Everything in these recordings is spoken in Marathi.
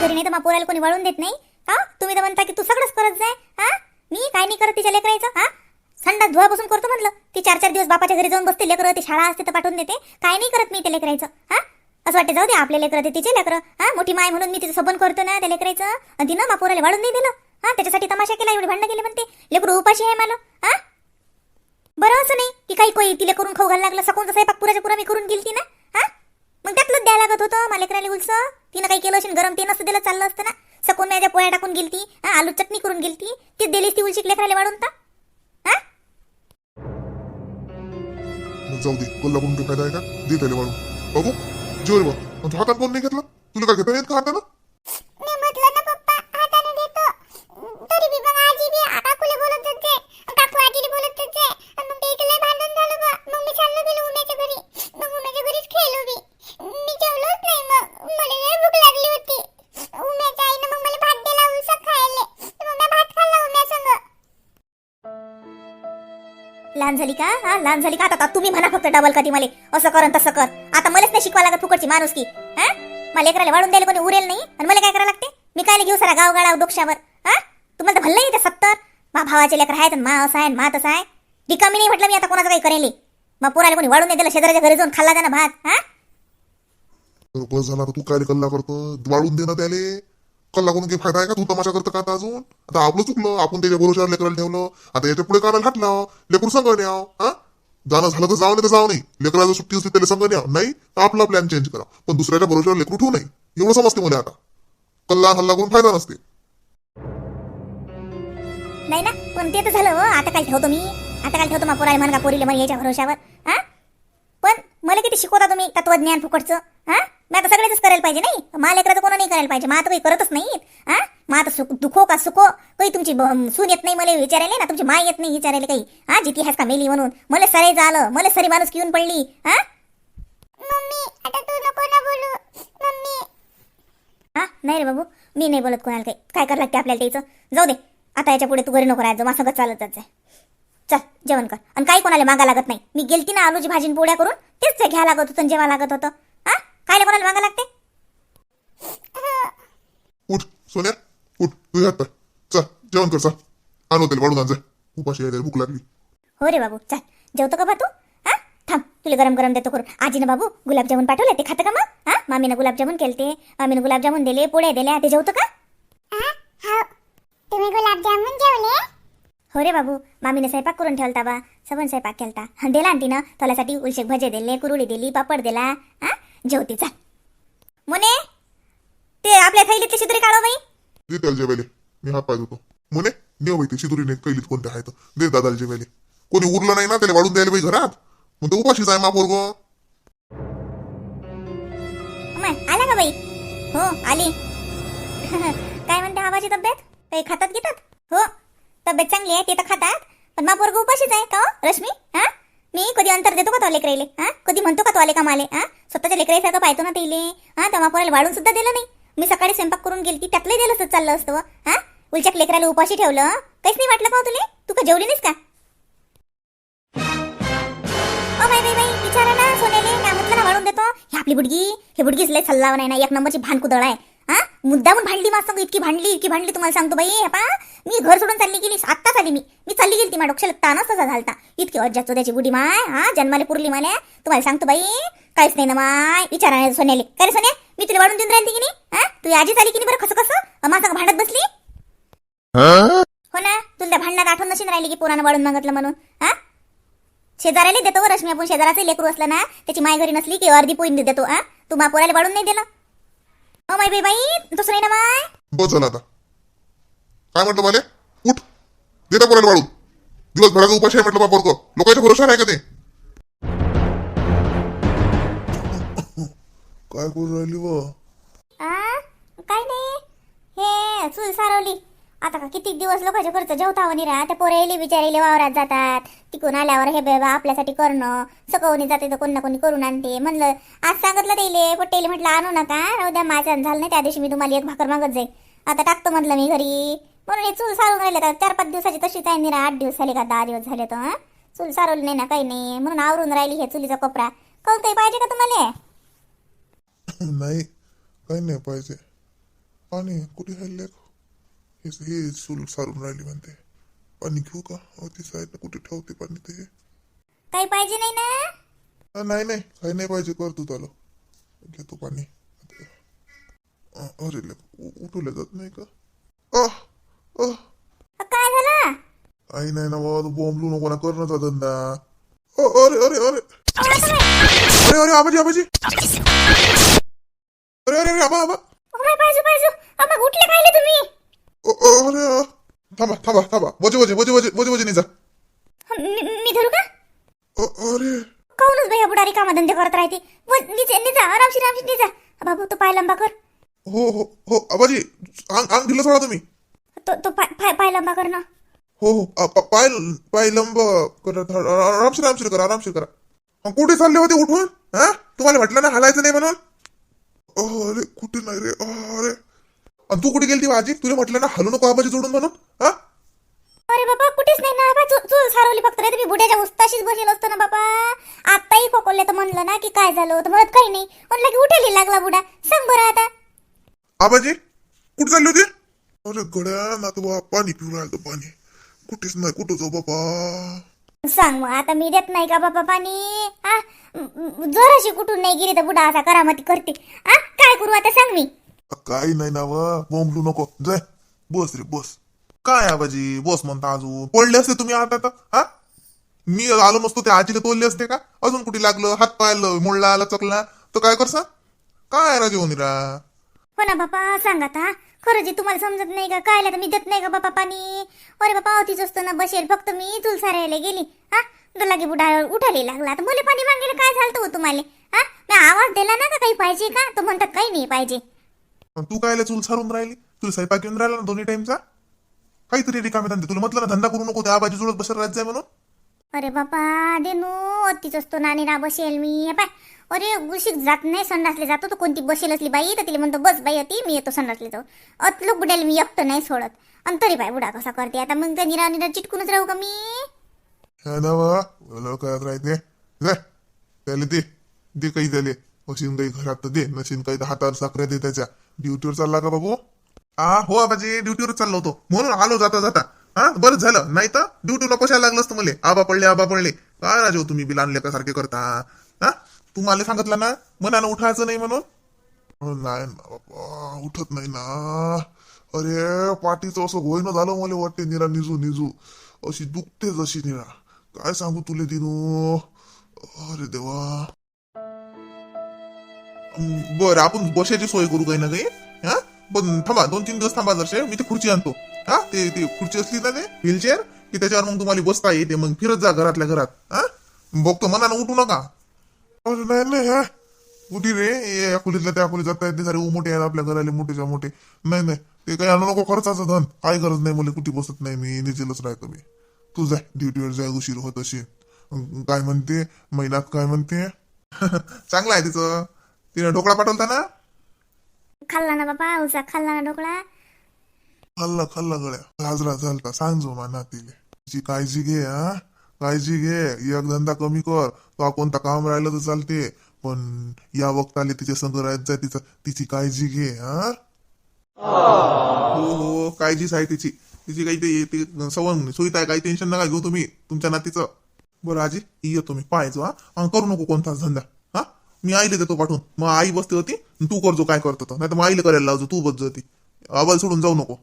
घरी नाही तर मग पोराला कोणी वळून देत नाही? का तुम्ही तर म्हणता की तू सगळंच करत जाय हा? मी काय नाही करत तिच्या लेकरायचं हा? संडास धुवापासून करतो म्हटलं ती चार चार दिवस बापाच्या घरी जाऊन बसते लेकरं ती शाळा असते तर पाठवून देते. काय नाही करत मी त्या लेकरायचं हा? असं वाटतं जाऊ दे आपले लेकरं ते तिचे लेकरं हा? मोठी माय म्हणून मी तिचं सबन करतो ना त्या लेकरायचं. आणि तिनं मा पोराला वाढून नाही दिलं हा? त्याच्यासाठी तमाशा केला एवढी भांडणं केली म्हणते. लेकरू उपाशी आहे मला हा? बरं असं नाही की काही कोई तिला करून खाऊ घायला लागलं सकून जसं पुराच्या पुरा मी करून गेलती ना? मग त्यातलंच द्यायला लागत होतं मला लेकराला उलस. तिनं काही केलं असेल गरम ते नसतं दिलं चाललं असतं ना. सकून माझ्या पोळ्या टाकून गेलती हा आलू चटणी करून गेलती. ती दिलीस ती उलशी लेकराले वाढून तर. हा? जाऊ दे गल्ला करून काही फायदा आहे का? दे त्याला वाढून. बघू जेवण बघ. हातात कोण नाही घेतला? तुला काय घेता येत का हातानं? लहान झाली का? हा लहान झाली का? आता तुम्ही म्हणा फक्त डबल कधी मला. असं कर आणि तसं कर. आता मलाच नाही शिकवा लागत फुकटची माणूस की. हा? मला लेकराला वाढून द्यायला कोणी उरेल नाही? आणि मला काय करावं लागते? मी काय घेऊ सारा गावगाडा डोक्षावर हा? तुम्हाला तर भल्लं येते सत्तर? मा भावाचे लेकर आहेत मा असं आहे मा तसं आहे. रिकामी नाही म्हटलं मी आता कोणाचं काही करेल मग पोराला कोणी वाढून नाही दिलं शेजाऱ्याच्या घरी जाऊन खाल्ला त्यानं भात हा? तर बस झाला आता तू काय कल्ला करतो वाढून दे ना त्याले. कल्ला करून काही फायदा आहे का? तू तमाशा करतं का आता अजून. आता आपलं चुकलं आपण त्याच्या भरोशावर लेकराला ठेवलं आता याच्यापुढे काढायला घातलं लेकरू संग न्या हा? जाणं झालं तर जाऊ नाही तर जाऊ नाही लेकराला सुट्टी असते त्याला संग न्या नाही तर आपला प्लॅन चेंज करा. पण दुसऱ्याच्या भरोशावर लेकरू ठेवू नाही एवढं समजते मला आता. कल्ला हल्ला करून फायदा नसते. नाही ना पण ते तर झालं हो. आता काय ठेवतो मी? आता काय ठेवतो मग पोराला म्हण का पोरीले म्हण याच्या भरोशावर हा? मला किती शिकवता तुम्ही तत्वज्ञान फुकटचं? हा? मी आता सगळेच करायला पाहिजे नाही? मला लेकराचं कोणा नाही करायला पाहिजे. मग आता काही करतच नाहीत. हा? मग आता सुख दुखो का सुखो? काही तुमची सून येत नाही मला विचारायला? ना तुमची माय येत नाही विचारायला काही? हा? जिती आहेस का मेली म्हणून? मला सरे झालं. मला सरी माणूस घेऊन पडली. हा? मम्मी आता तू नको ना बोलू. मम्मी. हा? नाही रे बाबू. मी नाही बोलत कोणाला काही. काय करायला लागते आपल्याला त्याचं? जाऊ दे. आता याच्यापुढे तू घरी नको राहायचं माझं चालतच आहे चल जेवण कर. आणि काही कोणाला मागा लागत नाही. मी गेलती ना आलूची भाजी पोळ्या करून तेच ते घ्या लागत होतं जेवा लागत होतं. हा? खायला कोणाला मागा लागते? उठ सोन्या. उठ तुझ्या हात चल जेवण कर चल. आणू त्याला वाढून उपाशी भूक लागली. हो रे बाबू चल. जेवतो का बा तू? हा? थांब तुला गरम गरम देतो करून. आजीनं बाबू गुलाबजामुन पाठवले ते खातं का मग? हा? मामीनं गुलाबजामुन केलते. मामीनं गुलाबजामुन दिले पोळ्या दिल्या. ते जेवतो का? हा? हो. तुम्ही गुलाबजामुन जेवले? हो रे बाबू मामीने स्वयंपाक करून ठेवलता बा. सबन स्वयंपाक केलता. दिला ना तिनं? त्यासाठी उलशेक भजे दिले कुरुडी दिली पापड दिला. हा जेवती चाल मोने? ते आपल्या थैलीतली शिदरी काढो बाई. दे त्याला जेवायले. मी हात पाय धुतो. म्हणे नेव बाई ते शिदुरीने कैलीत कोणत्या आहेत. दे दादाला जेवायले. कोणी उरलं नाही ना त्याला वाढून द्यायला बाई घरात? मग तो उपाशीच आहे मा पोरग. अमाय, आला का बाई? हो आली. काय म्हणते आवाजी तब्येत? काही खातात घेतात हो तब्येत चांगली आहे ते तर खातात. पण मा पोरग उपाशीच आहे का हो, रश्मी? हा? मी कधी अंतर देतो का तो लेकराईले? हा? कधी म्हणतो का तो आले का माले हा? स्वतःच्या लेकराईसारखं पाहतो ना तिले. हा? तेव्हा पोराला वाढून सुद्धा दिलं नाही. मी सकाळी स्वयंपाक करून गेली त्यातलंही दिलं असतं चाललं असतं हा? उलच्या लेकराला उपाशी ठेवलं काहीच नाही वाटलं का हो तुले? तू का जेवली नाहीस का? ओ बाई बाई बाई विचारा ना काय म्हटलं ना वाढून देतो. ही आपली बुडगी हे बुडगीच लय सल्लाव नाही ना एक नंबरची भानकुदळ आहे. हा? मुद्दामून भांडली माझं इतकी भांडली इतकी भांडली तुम्हाला सांगतो बाई. हे पा मी घर सोडून चालली गेली आत्ताच आली मी. मी चालली गेली ती माझ्या तानच तसा झालता. इतकी अज्जा चोद्याची बुडी माय हा? जन्माले पुरली मला. तुम्हाला सांगतो बाई काहीच नाही ना माय. विचारा नाही सोन्याले. काय रे सोन्या? मी तुला वाढून देऊन राहिली की नाही? हा? तू आजी आली की नाही बरं कसं कसं माझं भांडत बसली? हो ना तुला त्या भांडणात आठवण नशीन राहिली की पोरानं वाढून मागितलं म्हणून. हा? शेजाऱ्याला देतो रश्मी आपण. शेजाराचं लेकरू असलं ना त्याची माय घरी नसली की अर्धी पोईन देतो हा? तू मा पोराला वाढून नाही दिलं. माय बाई बाई तसं नाही ना माय बस झालं आता. काय म्हटलं मला उठ. देता पोराला वाढून दिवसभराचा उपाशी आहे म्हटलं बा पोरग. लोकांच्या भरोशावर आहे का ते? काय करून राहिली व आ काय नाही. हे चूल सारवली. आता का किती दिवस लोकांच्या घरचं जेवतावणी हो राहा त्या पोरेले बिचारीले वावरात जातात. तिकून आल्यावर हे बेबा आपल्यासाठी करणं सकवणी जाते तर कोण ना कोणी करून आणते. म्हणलं आज सांगितलं त्याले पटेल म्हटलं आणू नका राहू द्या माझ्या झालं नाही त्या दिवशी मी तुम्हाला एक भाकर मागत जाईल आता टाकतो म्हटलं मी घरी. म्हणून हे चूल सारून राहिले तर चार पाच दिवसाची तशीच आहे निरा आठ दिवस झाले का दहा दिवस झाले तर चूल सारवली नाही ना काही नाही. म्हणून आवरून राहिली हे चुलीचा कोपरा. काऊन काही पाहिजे का तुम्हाला? नाही काही नाही पाहिजे. पाणी कुठे हे हे सुल सारून राहिली म्हणते. पाणी घेऊ का? अहो ती साईडनं कुठे ठेवते पाणी ते? काही पाहिजे नाही ना? अ, नाही नाही. काही नाही पाहिजे कर तू त्याला. घेतो पाणी. अ, अरे लेक उ- उठवलं जात नाही का? अह अह अ, काय झालं? काही नाही ना बाबा तू बोंबलू नको ना. करण्याचा धंदा. अ, अरे अरे अरे? अरे अरे आबाजी आबाजी. अरे अरे अरे आबा आबा अहो, बाई, पाहिजे पाहिजे अ, मग उठले खायले तुम्ही अ, अ, अरे अ. थांबा थांबा थांबा वजे वजे वजे वजे वजे वजे जा मी धरू का अरे काऊनच हा बुडारी कामधंदे करत राहते निचे निजा आरामशीर आरामशीर निजा बाबू तो पाय लंबा कर हो हो हो आबाजी अंग अंग दिलं सोडा तुम्ही तो तो पाय पाय पाय लंबा कर ना हो हो पाय पाय लंब करा आरामशीर आरामशीर करा आरामशीर करा कुठे चालले होते उठून हा तुम्हाला म्हटलं ना हलायचं नाही म्हणून अरे कुठे नाही रे अरे आणि तू कुठे गेली ती आजी तुला म्हटलं ना हलू नको आबाजी जोडून म्हणून. हा? अरे बाबा कुठेच नाही ना बाबा चूल चूल सारवली फक्त रे तुम्ही बुड्याच्या उस्ताशीच बसेल असतो ना बाबा. आताही खोकवले तर म्हणलं ना की काय झालं होतं म्हणत काही नाही. म्हणलं की उठेली लागला बुडा सांग बरं आता. आबाजी कुठे चालली होती? अरे गड्या ना तू पाणी पिऊ राहिलं पाणी. कुठेच नाही कुठं जाऊ बाबा? सांग मग आता मी देत नाही का बाबा पाणी? आ जोराशी कुठून नाही गेली तर बुडा असा करामती करते. आ काय करू आता सांग मी? काही नाही ना व. बोंबलू नको. जय बस रे बस. काय आबाजी? बस म्हणता अजून. पडले असते तुम्ही आता तर हा? मी आलो नसतो त्या आजीला तोडले असते का? अजून कुठे लागलं? हात पायलं मोडला आला चकला. तर काय करसा? काय राजे होनीरा हो ना बापा सांगा आता. खरं जे तुम्हाला समजत नाही का? कायला तर मी देत नाही का बापा पाणी? अरे बापा अवतीच असतो ना बसेल. फक्त मी चूल राहायला गेली. हा? तर लागे बुडा उठायला लागला. तर मुले पाणी मागेल काय झालं हो तुम्हाला? हा? मी आवाज दिला ना का काही पाहिजे का? तो म्हणतात काही नाही पाहिजे. तू कायला चूल सारून राहिली? तुला स्वयंपाक येऊन राहिला ना दोन्ही टाइमचा काहीतरी रिकामे धंदे. तुला म्हटलं ना धंदा करू नको त्या आबाजी जुळत बसत राहत जाय म्हणून. अरे बापा देनू अतीच असतो नानी ना बसेल मी. हे पाय अरे उशीक जात नाही संडासले जातो तर कोणती बसेल असली बाई तर तिला म्हणतो बस बाई अति मी येतो संडासले जाऊ. अतलो बुड्याला मी एकटं नाही सोडत. आणि तरी बाई बुडा कसा करते आता मग त्या निरा निरा चिटकूनच राहू का मी? हा ना वा बोलावं करत राहते त्याला दे. दे काही त्याले. मशीन काही घरात तर दे. मशीन काही हातावर साखऱ्या दे त्याच्या. ड्युटीवर चालला का बाबू? हा हो आबाजी ड्युटीवर चाललो होतो. म्हणून आलो जाता जाता. हा बरं झालं. नाही तर ड्युटीला कशाला लागलं असतं मले? आबा पडले आबा पडले. काय राजे हो तुम्ही बिल आणले का सारखे करता? हा? तुम्हाला सांगितलं ना मनानं उठायचं नाही म्हणून? नाही ना बाबा उठत नाही ना. अरे पाठीचं असं होईन झालं मला वाटते निरा निजू निजू. अशी दुखते जशी निरा. काय सांगू तुले दिनू? अरे देवा. बर आपण बसायची सोय करू काही ना काही हा पण थांबा दोन तीन दिवस थांबा जरसे मी ते खुर्ची आणतो हा ते ती खुर्ची असली ना ते व्हीलचेअर की त्याच्यावर मग तुम्हाला बसता येते मग फिरत जा घरातल्या घरात हा बघतो मनानं उठू नका नाही नाही हा कुठे रे या खोलीतल्या त्या खोलीत जाता येते सारे मोठे आहेत आपल्या घराले मोठेच्या मोठे नाही नाही ते काही आणू नको खर्चाचं धन काय गरज नाही मला कुठे बसत नाही मी निजेलच राहतो मी तू जाय ड्युटीवर जाय उशीर होत अशी काय म्हणते महिन्यात काय म्हणते चांगलं आहे तिचं तिने ढोकळा पाठवलता ना खाल्ला ना बापा उसा खाल्ला ना ढोकळा. खाल्ला खाल्ला गळ्या गाजरा झालता सांग जो मा नातीले. तिची काळजी घे हा. काळजी घे. एक धंदा कमी कर. तो कोणता काम राहिलं तर चालते. पण या वक्ताले तिच्या संग राहत जाय तिचं तिची काळजी घे हा. हो हो काळजीच आहे तिची. तिची काही ते ते सवय सुविधा आहे काही टेन्शन नका घेऊ तुम्ही. तुमच्या नातीचं. बरं आजी येतो मी पाहायचो हा. आणि करू नको कोणताच धंदा. मी आईला देतो पाठवून. मग आई बसते होती तू करजो काय करतो नाही तर मग आईला करायला लावजो तू बसतो होती आवाज सोडून जाऊ नको.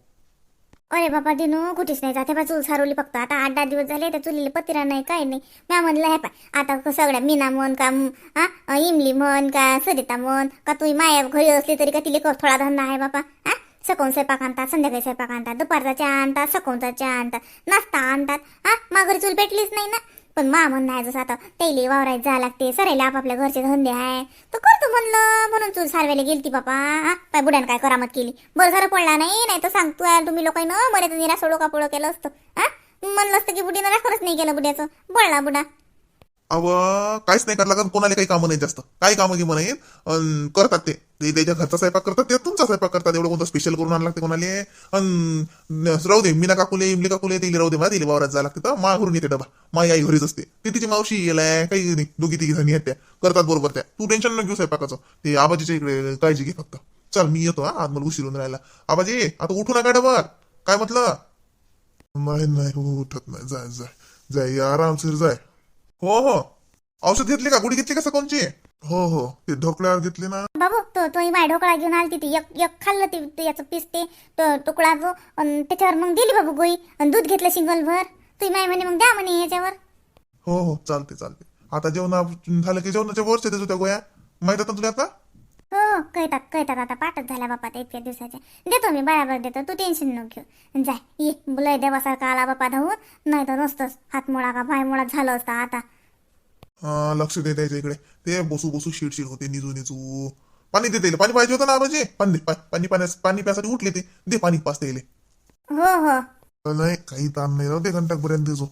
अरे बाबा दिनू कुठेच नाही जाते. बा चूल सारवली फक्त. आता आठ दहा दिवस झाले त्या चुलीला पत्रा नाही काय नाही. म्या म्हणलं हे पाय आता सगळ्या मीना म्हण का हा इमली म्हण का सरिता म्हण का तुम्ही माया घरी असली तरी का तिला कर थोडा धंदा आहे बापा हा सकाळून स्वयंपाक आणतात संध्याकाळी स्वयंपाक आणतात दुपारचा चहा आणतात सकाळचा चहा आणतात नाश्ता आणतात हा माघारी चूल पेटलीच नाही ना? पण मा म्हणणं आहे जसं आता त्याला वावरायत जा लागते सरायला आपापल्या घरचे धंदे आहे. तर करतो म्हणलं म्हणून तू सारवायला गेलती बापा हा? बुड्यानं काय करामत केली? बरं खरं पडला नाही नाही तर सांगतो यार तुम्ही लोकांना मला तर निरा सोडो का पुढं केलं असतं हा? म्हणलं असतं की बुडीनं राखरच नाही केलं बुड्याचं. बोलला बुडा. अव काहीच नाही करायला लागत. कोणाला काही कामं नाही जास्त. काही कामं गिमं नाही. अन करतात ते. ते त्याच्या घरचा स्वयंपाक करतात ते तुमचा स्वयंपाक करतात. एवढं कोणतं स्पेशल करून आणलं लागते कोणाले? अन राहू दे मीना काकुले इमली काकुले तिला राहू दे मला तिला वावरात जायला लागते. तर मा घरून येते डबा. माई आई घरीच असते. ती तिची मावशी येलाय काही नाही. दोघी तिघी जणी आहेत त्या. करतात बरोबर त्या. तू टेन्शन न घेऊ स्वयंपाकाचं. ते आबाजीच्या इकडे काळजी घे फक्त. चल मी येतो हा. आज मला उशिरून राहिला. आबाजी आता उठू नका डबा काय म्हटलं? नाही नाही उठत नाही. जाय जाय जाय आरामशीर जाय हो हो. औषध घेतली का? गुडी घेतली का कोणची हो हो. ते ढोकळ्यावर घेतली ना. बाबू तो तोही माय ढोकळा घेऊन आली ती एक एक खाल्लं ते ते याचं पीस ते तुकडा जो अन त्याच्यावर मग दिली बाबू गोई आणि दूध घेतलं सिंगल भर तुही माय म्हणे मग द्या म्हणे याच्यावर हो हो. चालते चालते आता जेवण झालं की जेवणाच्या वरच्या त्या गोया माहीत आता तुला आता? हो कळतात कळतात. आता पाठच झाला बापा त्या इतक्या दिवसाच्या देतो मी बराबर देतो. तू टेन्शन नको घेऊ. जाय ये. लय देवासारखा आला बापा धावून. नाही तर नसतंच हातमुळा का पायमुळा झालं असता आता. हा, लक्ष दे त्याच्या इकडे ते बसू बसू शिडशिड होते निजू निजू. पाणी देते पाणी पाहिजे होतं ना आबाजी? पाणी दे, पा- पाणी पाण्यास पाणी प्यासाठी उठले ते. दे पाणी पाच येईल हो हो. नाही काही ताण नाही राहू दे घंटापर्यंत देजो